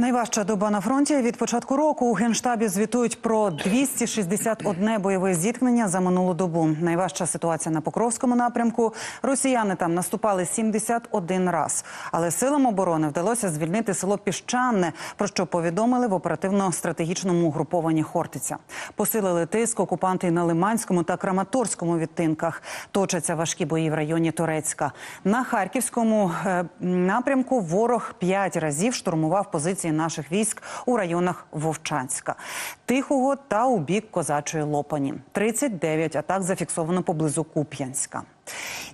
Найважча доба на фронті від початку року у генштабі звітують про 261 бойове зіткнення за минулу добу. Найважча ситуація на Покровському напрямку. Росіяни там наступали 71 раз. Але силам оборони вдалося звільнити село Піщане, про що повідомили в оперативно-стратегічному угрупованні Хортиця. Посилили тиск окупанти на Лиманському та Краматорському відтинках. Точаться важкі бої в районі Торецька. На Харківському е, напрямку ворог п'ять разів штурмував позиції наших військ у районах Вовчанська, Тихого та у бік Козачої Лопані. 39 атак зафіксовано поблизу Куп'янська.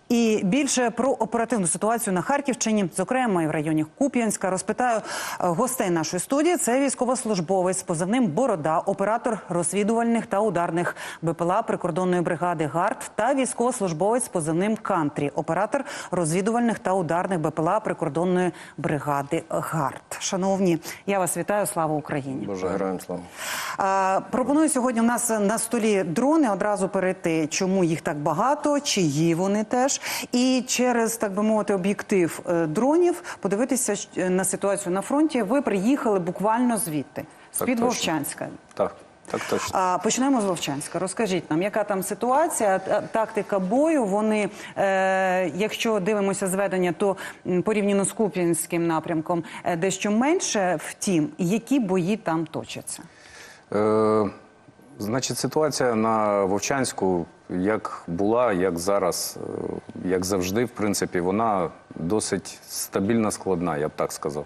І більше про оперативну ситуацію на Харківщині, зокрема і в районі Куп'янська, розпитаю е, гостей нашої студії. Це військовослужбовець з позивним Борода, оператор розвідувальних та ударних БПЛА прикордонної бригади ГАРД та військовослужбовець з позивним Кантрі, оператор розвідувальних та ударних БПЛА прикордонної бригади ГАРД. Шановні, я вас вітаю. Слава Україні! Боже, героям слава. А, пропоную сьогодні у нас на столі дрони. Одразу перейти, чому їх так багато, чиї вони теж, і через так би мовити об'єктив е, дронів подивитися щ- на ситуацію на фронті. Ви приїхали буквально звідти з під. Вовчанська. Так, так точно. Почнемо з Вовчанська. Розкажіть нам, яка там ситуація, тактика бою. Вони, е, якщо дивимося зведення, то порівняно з Куп'янським напрямком е, дещо менше. Втім, які бої там точаться? Е, значить, ситуація на Вовчанську, як була, як зараз, е, як завжди, в принципі, вона досить стабільно складна, я б так сказав.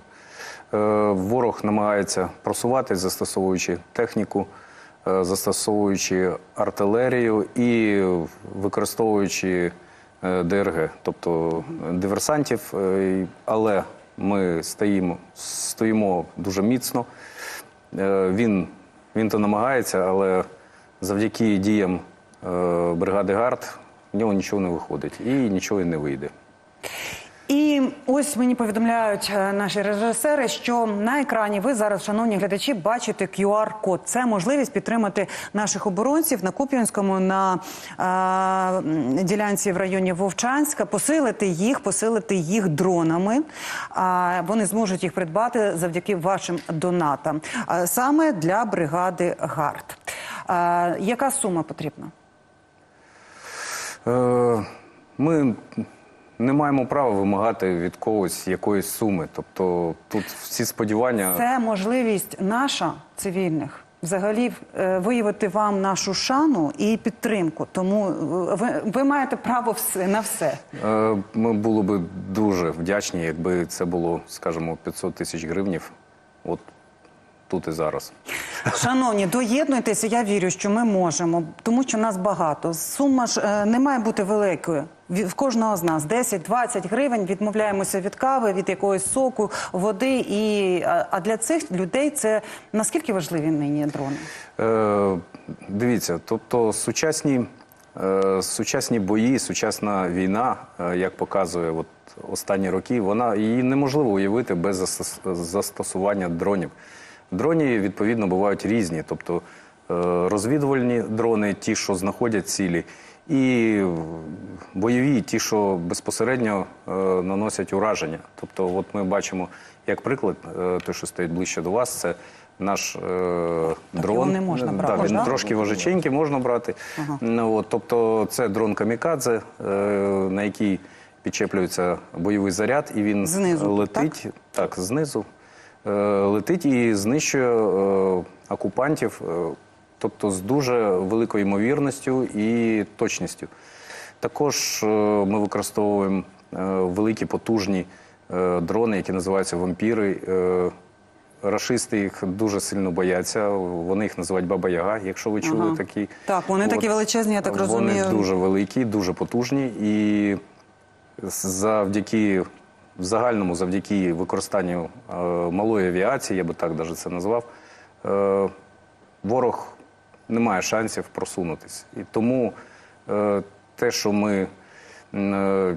Е, ворог намагається просуватись, застосовуючи техніку, е, застосовуючи артилерію і використовуючи ДРГ, тобто диверсантів, але ми стоїмо, стоїмо дуже міцно. Він, він то намагається, але завдяки діям бригади ГАРД в нього нічого не виходить і нічого не вийде. І ось мені повідомляють е, наші режисери, що на екрані ви зараз, шановні глядачі, бачите QR-код. Це можливість підтримати наших оборонців на Куп'янському на е, ділянці в районі Вовчанська, посилити їх, посилити їх дронами. А вони зможуть їх придбати завдяки вашим донатам, саме для бригади ГАРД. Е, яка сума потрібна? Е, Ми не маємо права вимагати від когось якоїсь суми. Тобто тут всі сподівання. Це можливість наша цивільних взагалі е, виявити вам нашу шану і підтримку. Тому е, ви, ви маєте право все на все. Ми були би дуже вдячні, якби це було, скажімо, 500 тисяч гривнів. От тут і зараз. Шановні, доєднуйтеся. Я вірю, що ми можемо, тому що нас багато. Сума ж е, не має бути великою. В кожного з нас 10-20 гривень відмовляємося від кави, від якогось соку, води. І а для цих людей це наскільки важливі нині дрони? Е, дивіться, тобто сучасні, е, сучасні бої, сучасна війна, е, як показує от останні роки, вона її неможливо уявити без застосування дронів. Дрони, відповідно, бувають різні, тобто е, розвідувальні дрони, ті, що знаходять цілі, і бойові, ті, що безпосередньо е, наносять ураження. Тобто, от ми бачимо, як приклад, е, той, що стоїть ближче до вас, це наш е, дрон. його не можна Да, брати, він трошки важиченький, можна брати. Ну, от, тобто це дрон камікадзе, е, на який підчеплюється бойовий заряд, і він Знизу, летить так? знизу. Е, летить і знищує е, окупантів, е, тобто з дуже великою ймовірністю і точністю. Також ми використовуємо великі потужні дрони, які називаються вампіри. Рашисти їх дуже сильно бояться. Вони їх називають Баба Яга, якщо ви чули Ага. такі. Так, вони такі величезні, я так розумію. Вони дуже великі, дуже потужні. І завдяки в загальному, завдяки використанню е, малої авіації, я би так даже це назвав, е, ворог не має шансів просунутися. І тому е, те, що ми е,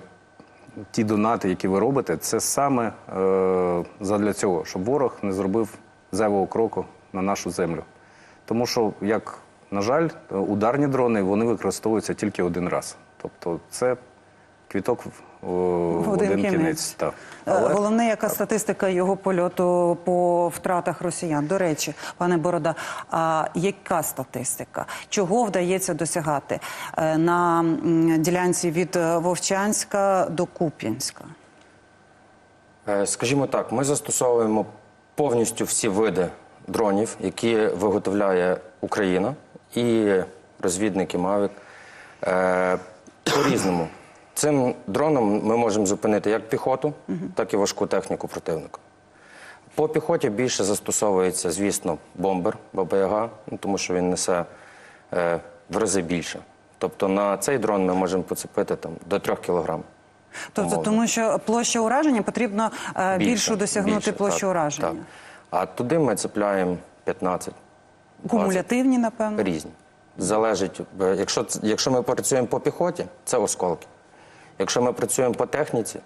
ті донати, які ви робите, це саме е, задля цього, щоб ворог не зробив зайвого кроку на нашу землю. Тому що, як на жаль, ударні дрони вони використовуються тільки один раз. Тобто, це квіток в один, кінець. Так. Е, Головне, яка статистика його польоту по втратах росіян. До речі, пане Борода, а яка статистика? Чого вдається досягати е, на ділянці від е, Вовчанська до Куп'янська? Скажімо так, ми застосовуємо повністю всі види дронів, які виготовляє Україна і розвідники Мавік е, по-різному. Цим дроном ми можемо зупинити як піхоту, так і важку техніку противника. По піхоті більше застосовується, звісно, бомбер Баба-Яга, ну, тому що він несе е, в рази більше. Тобто на цей дрон ми можемо поцепити там, до 3 кілограм. Тобто, Умовно. тому що площа ураження потрібно е, більшу досягнути більше, площу так, ураження. Так. А туди ми цепляємо 15. 20. Кумулятивні, напевно. Різні. Залежить, е, якщо, якщо ми працюємо по піхоті, це осколки. Якщо ми працюємо по техніці,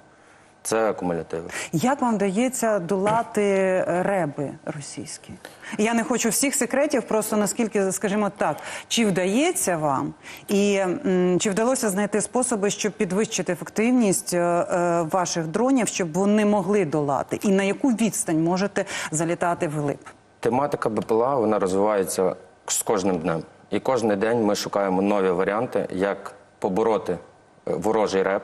це акумулятиви. Як вам вдається долати реби російські? Я не хочу всіх секретів, просто наскільки, скажімо так, чи вдається вам, і м, чи вдалося знайти способи, щоб підвищити ефективність е, е, ваших дронів, щоб вони могли долати, і на яку відстань можете залітати вглиб? Тематика БПЛА вона розвивається з кожним днем. І кожен день ми шукаємо нові варіанти, як побороти ворожий реп.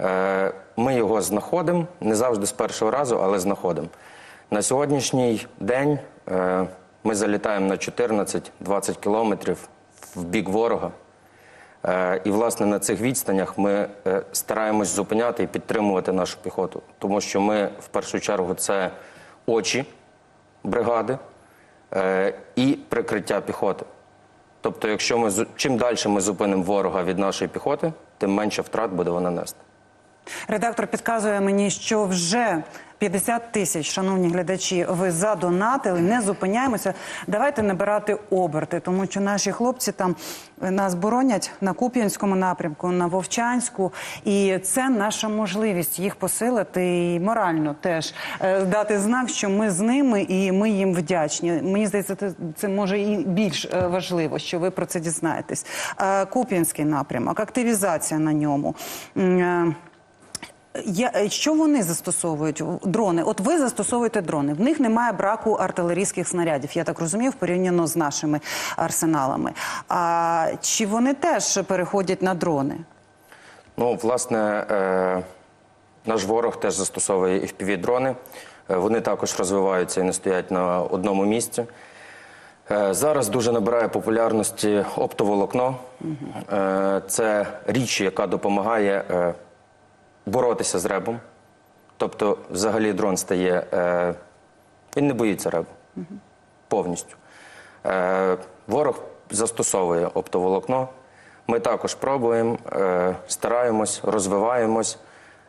Е, Ми його знаходимо не завжди з першого разу, але знаходимо. На сьогоднішній день е, ми залітаємо на 14-20 кілометрів в бік ворога. Е, І, власне, на цих відстанях ми стараємось зупиняти і підтримувати нашу піхоту, тому що ми в першу чергу це очі бригади і прикриття піхоти. Тобто, якщо ми чим далі ми зупинимо ворога від нашої піхоти, тим менше втрат буде вона нести. Редактор підказує мені, що вже 50 тисяч, шановні глядачі, ви задонатили, не зупиняємося. Давайте набирати оберти, тому що наші хлопці там нас боронять на Куп'янському напрямку, на Вовчанську, і це наша можливість їх посилити і морально теж е, дати знак, що ми з ними і ми їм вдячні. Мені здається, це, це може і більш е, важливо, що ви про це дізнаєтесь. Е, Куп'янський напрямок, активізація на ньому. Я, е, що вони застосовують? Дрони. От ви застосовуєте дрони. В них немає браку артилерійських снарядів, я так розумію, порівняно з нашими арсеналами. А чи вони теж переходять на дрони? Ну, власне, е, наш ворог теж застосовує FPV-дрони. Е, Вони також розвиваються і не стоять на одному місці. Е, Зараз дуже набирає популярності оптоволокно. Е, Це річ, яка допомагає е, боротися з ребом. Тобто, взагалі, дрон стає. е, Він не боїться ребу повністю. Е, Ворог застосовує оптоволокно. Ми також пробуємо, е, стараємось, розвиваємось.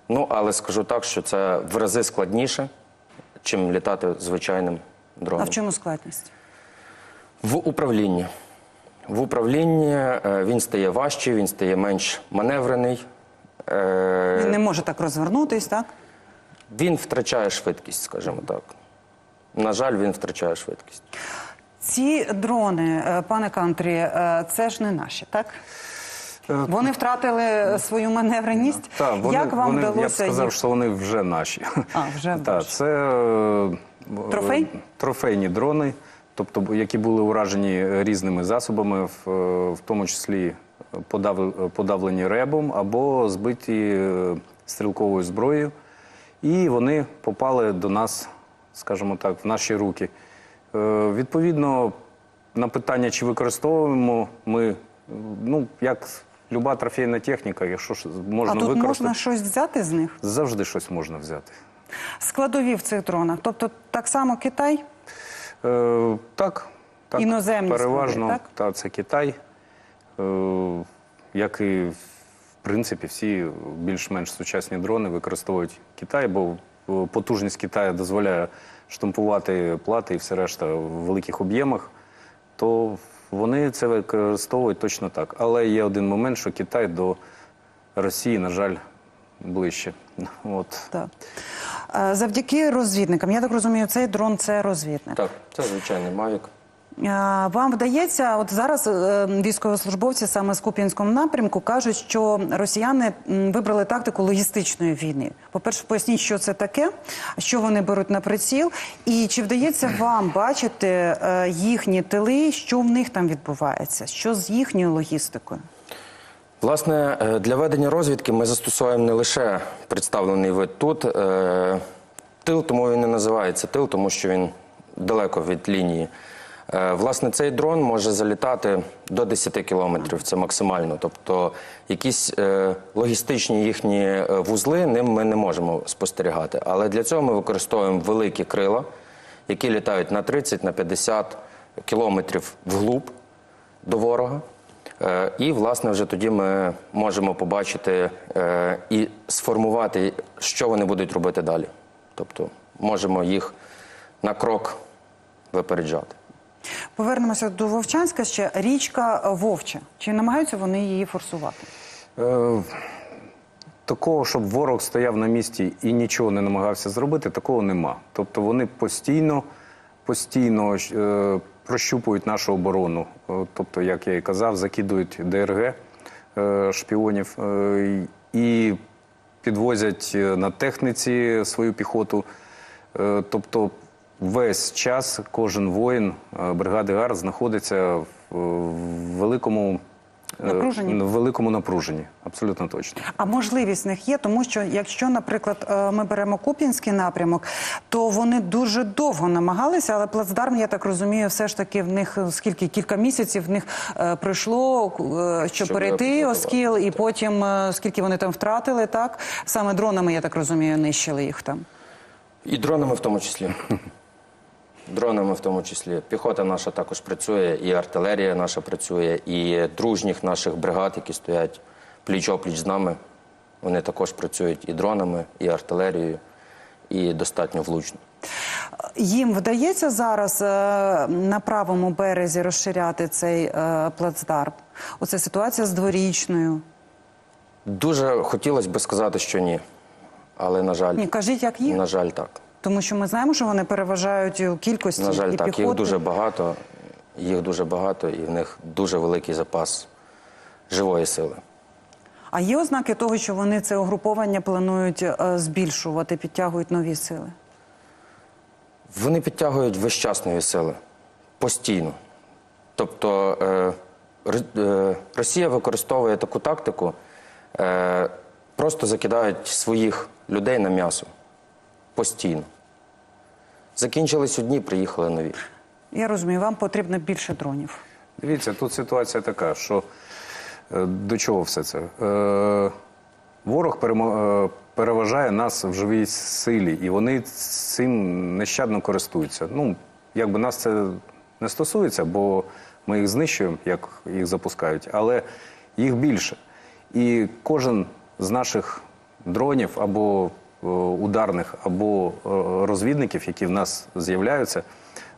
Ну, але скажу так, що це в рази складніше, чим літати звичайним дроном. А в чому складність? В управлінні. В управлінні е, він стає важчий, він стає менш маневрений. Е, Він не може так розвернутись, так? Він втрачає швидкість, скажімо так. На жаль, він втрачає швидкість. Ці дрони, е, пане Кантрі, е, це ж не наші, так? Вони втратили свою маневреність. Так, вони, Як вам вони, я б вдалося сказав, їх? що вони вже наші. А, вже так, це е, Трофей? е, трофейні дрони, тобто бу- які були уражені різними засобами, в, е, в тому числі подав, подавлені ребом або збиті е, стрілковою зброєю. І вони попали до нас, скажімо так, в наші руки. Е, Відповідно, на питання, чи використовуємо ми, ну, як люба трофейна техніка, якщо можна А тут використати, можна щось взяти з них? завжди щось можна взяти. Складові в цих дронах. Тобто так само Китай? Е, так, так. Іноземні переважно, склади, так? Та, це Китай. Е, як і в принципі всі більш-менш сучасні дрони використовують Китай, бо е, потужність Китаю дозволяє штампувати плати і все решта в великих об'ємах, то вони це використовують точно так. Але є один момент, що Китай до Росії, на жаль, ближче. От. Так. Е, Завдяки розвідникам, я так розумію, цей дрон це розвідник. Так, це звичайний Мавік. Вам вдається, от зараз е, військовослужбовці саме з Куп'янського напрямку кажуть, що росіяни вибрали тактику логістичної війни. По-перше, поясніть, що це таке, що вони беруть на приціл, і чи вдається вам бачити е, їхні тили, що в них там відбувається, що з їхньою логістикою? Власне, е, для ведення розвідки ми застосовуємо не лише представлений вид тут. Тил, тому він не називається тил, тому що він далеко від лінії. Е, Власне, цей дрон може залітати до 10 кілометрів, це максимально. Тобто якісь е, логістичні їхні е, вузли ним ми не можемо спостерігати. Але для цього ми використовуємо великі крила, які літають на 30, на 50 кілометрів вглуб до ворога. І, власне, вже тоді ми можемо побачити і сформувати, що вони будуть робити далі. Тобто можемо їх на крок випереджати. Повернемося до Вовчанська ще річка Вовча. Чи намагаються вони її форсувати? Е, Такого, щоб ворог стояв на місці і нічого не намагався зробити, такого нема. Тобто вони постійно, постійно е, прощупують нашу оборону. Е, Тобто, як я і казав, закидують ДРГ е, шпіонів е, і підвозять е, на техніці свою піхоту. Е, Тобто весь час кожен воїн е, бригади ГАР знаходиться в, великому е, Напруженні? в великому напруженні, абсолютно точно. А можливість в них є, тому що якщо, наприклад, е, ми беремо Куп'янський напрямок, то вони дуже довго намагалися, але плацдарм, я так розумію, все ж таки в них скільки кілька місяців в них е, пройшло, е, щоб, Щоб перейти. Оскіл, і потім е, скільки вони там втратили, так саме дронами, я так розумію, нищили їх там. І дронами в тому числі. Дронами в тому числі. Піхота наша також працює, і артилерія наша працює, і дружніх наших бригад, які стоять пліч-опліч з нами, вони також працюють і дронами, і артилерією, і достатньо влучно. Їм вдається зараз е, на правому березі розширяти цей е, плацдарм. Оце ситуація з дворічною. Дуже хотілося б сказати, що ні. Але, на жаль, Ні, кажіть, як їх. на жаль, так. Тому що ми знаємо, що вони переважають у кількості На жаль, і так, піхоти. їх дуже багато, їх дуже багато, і в них дуже великий запас живої сили. А є ознаки того, що вони це угруповання планують е, збільшувати, підтягують нові сили. Вони підтягують весь час нові сили постійно. Тобто е, е, Росія використовує таку тактику, е, просто закидають своїх людей на м'ясо постійно. Закінчились одні, приїхали нові. Я розумію, вам потрібно більше дронів. Дивіться, тут ситуація така, що е, до чого все це? Е, ворог е, переважає нас в живій силі, і вони цим нещадно користуються. Ну, якби нас це не стосується, бо ми їх знищуємо, як їх запускають, але їх більше. І кожен з наших дронів або ударних, або е, розвідників, які в нас з'являються,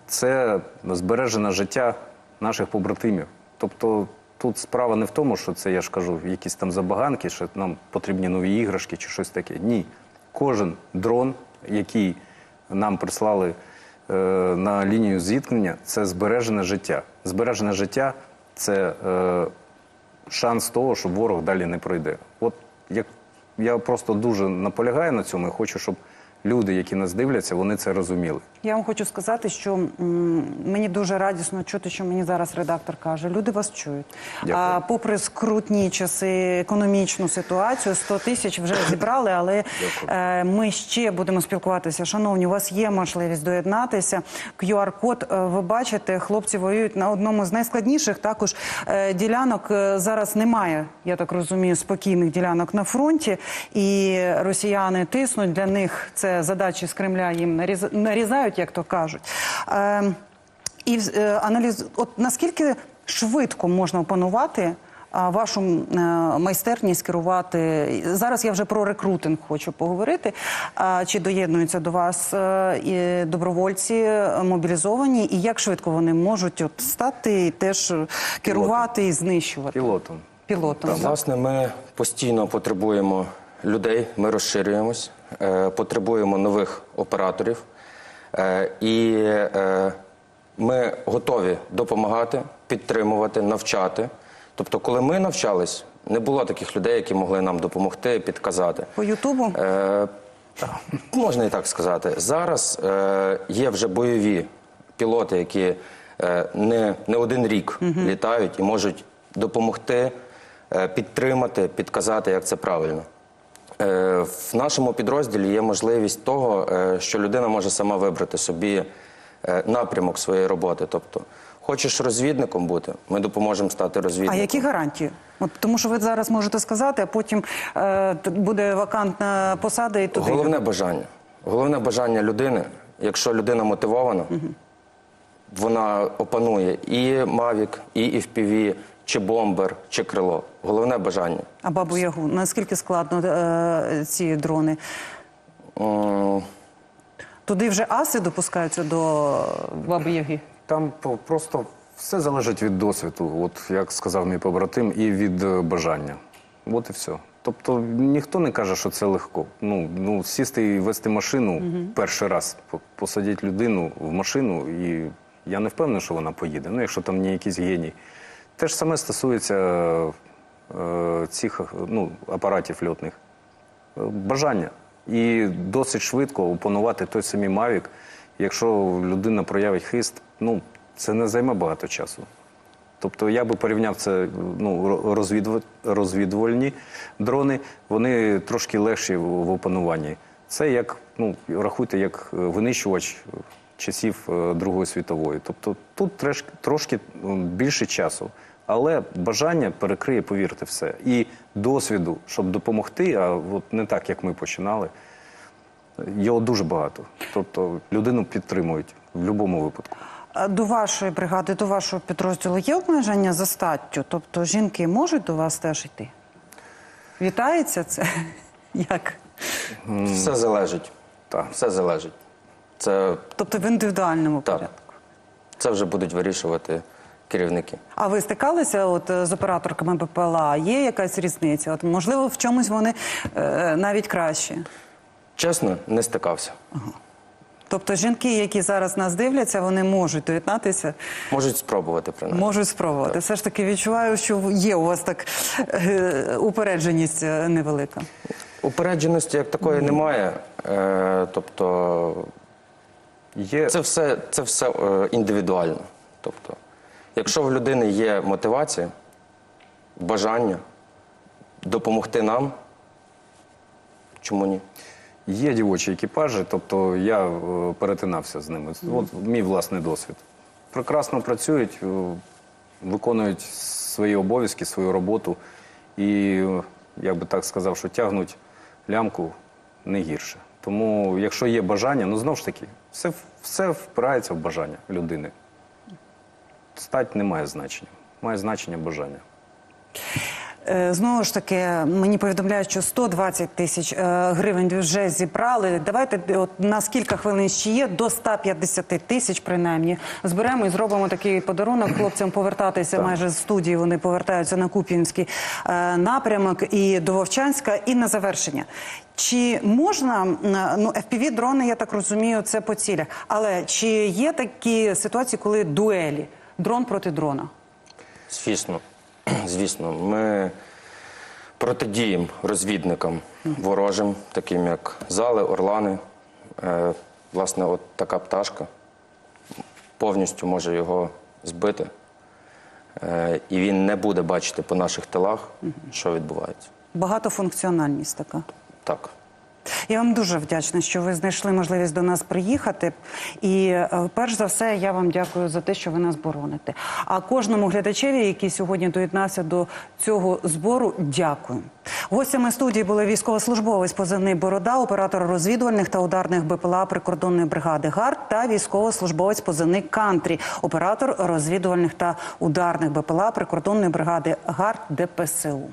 це збережене життя наших побратимів. Тобто тут справа не в тому, що це я ж кажу, якісь там забаганки, що нам потрібні нові іграшки чи щось таке. Ні. Кожен дрон, який нам прислали е, на лінію зіткнення, це збережене життя. Збережене життя це е, шанс того, що ворог далі не пройде. От як я просто дуже наполягаю на цьому і хочу, щоб люди, які нас дивляться, вони це розуміли. Я вам хочу сказати, що мені дуже радісно чути, що мені зараз редактор каже. Люди вас чують. Дякую. А попри скрутні часи, економічну ситуацію, 100 тисяч вже зібрали, але е, ми ще будемо спілкуватися. Шановні, у вас є можливість доєднатися. QR-код, е, ви бачите, хлопці воюють на одному з найскладніших також е, ділянок. Е, Зараз немає, я так розумію, спокійних ділянок на фронті, і росіяни тиснуть. Для них це задачі з Кремля їм наріз- нарізають, як то кажуть. Е, і е, аналіз, от наскільки швидко можна опанувати вашу е, майстерність керувати? Зараз я вже про рекрутинг хочу поговорити. Чи доєднуються до вас е, добровольці мобілізовані, і як швидко вони можуть от стати і теж керувати і знищувати Пілотом. пілотом? Власне, ми постійно потребуємо людей, ми розширюємось, потребуємо нових операторів. Е, і е, Ми готові допомагати, підтримувати, навчати. Тобто, коли ми навчались, не було таких людей, які могли нам допомогти, підказати. По Ютубу? Е, можна і так сказати. Зараз е, є вже бойові пілоти, які е, не, не один рік літають і можуть допомогти, е, підтримати, підказати, як це правильно. Е, в нашому підрозділі є можливість того, е, що людина може сама вибрати собі е, напрямок своєї роботи. Тобто, хочеш розвідником бути, ми допоможемо стати розвідником. А які гарантії? От тому, що ви зараз можете сказати, а потім е, буде вакантна посада і туди. Головне бажання. Головне бажання людини, якщо людина мотивована, вона опанує і Мавік, і FPV, чи бомбер, чи крило. Головне бажання. А бабу Ягу, наскільки складно е, ці дрони? М, Туди вже аси допускаються до баби Яги? Там по- просто все залежить від досвіду, от як сказав мій побратим, і від е, бажання. От і все. Тобто ніхто не каже, що це легко. Ну, ну сісти і вести машину перший раз, по- посадити людину в машину, і я не впевнений, що вона поїде. Ну, якщо там не якийсь геній. Те ж саме стосується е, цих ну, апаратів льотних. Бажання. І досить швидко опанувати той самий Мавік. Якщо людина проявить хист, ну це не займе багато часу. Тобто я би порівняв це ну, ро- розвідва- розвідувальні дрони, вони трошки легші в опануванні. Це як, ну, рахуйте, як е, винищувач часів е, Другої світової. Тобто тут трошки більше часу. Але бажання перекриє, повірте, все. І досвіду, щоб допомогти, а от не так, як ми починали, його дуже багато. Тобто людину підтримують в будь-якому випадку. А До вашої бригади, до вашого підрозділу є обмеження за статтю? Тобто жінки можуть до вас теж йти? Вітається це? Як? Все залежить. Так. Все залежить. Це, Тобто в індивідуальному Так. порядку. це вже будуть вирішувати керівники. А ви стикалися от з операторками БПЛА? Є якась різниця? От можливо, в чомусь вони е, навіть кращі. Чесно, не стикався. Тобто жінки, які зараз нас дивляться, вони можуть доєднатися, Можуть спробувати принаймні. можуть спробувати. Все ж таки відчуваю, що є у вас так е, упередженість е, невелика. Упередженості як такої немає. Е, тобто Є Це все, це все е, індивідуально. Тобто, якщо в людини є мотивація, бажання допомогти нам, чому ні? Є дівочі екіпажі, тобто я е, перетинався з ними. От мій власний досвід. Прекрасно працюють, е, виконують свої обов'язки, свою роботу. І е, я би так сказав, що тягнуть лямку не гірше. Тому, якщо є бажання, ну знову ж таки, все, все впирається в бажання людини. Стать не має значення. Має значення бажання. Е, Знову ж таки, мені повідомляють, що 120 тисяч е, гривень вже зібрали. Давайте е, от у нас кілька хвилин ще є, до 150 тисяч принаймні. Зберемо і зробимо такий подарунок хлопцям повертатися майже з студії. Вони повертаються на Куп'янський напрямок і до Вовчанська. І на завершення. Чи можна, ну, FPV-дрони, я так розумію, це по цілях. Але чи є такі ситуації, коли дуелі, дрон проти дрона? Звісно, звісно, ми протидіємо розвідникам ворожим, таким як зали, орлани. Е, власне, от така пташка повністю може його збити. Е, і він не буде бачити по наших тилах, що відбувається. Багатофункціональність така. Так. Я вам дуже вдячна, що ви знайшли можливість до нас приїхати. І е, перш за все, я вам дякую за те, що ви нас бороните. А кожному глядачеві, який сьогодні доєднався до цього збору, дякую. Гостями студії були військовослужбовець позивний Борода, оператор розвідувальних та ударних БПЛА прикордонної бригади ГАРД та військовослужбовець позивний Кантрі, оператор розвідувальних та ударних БПЛА прикордонної бригади ГАРД ДПСУ.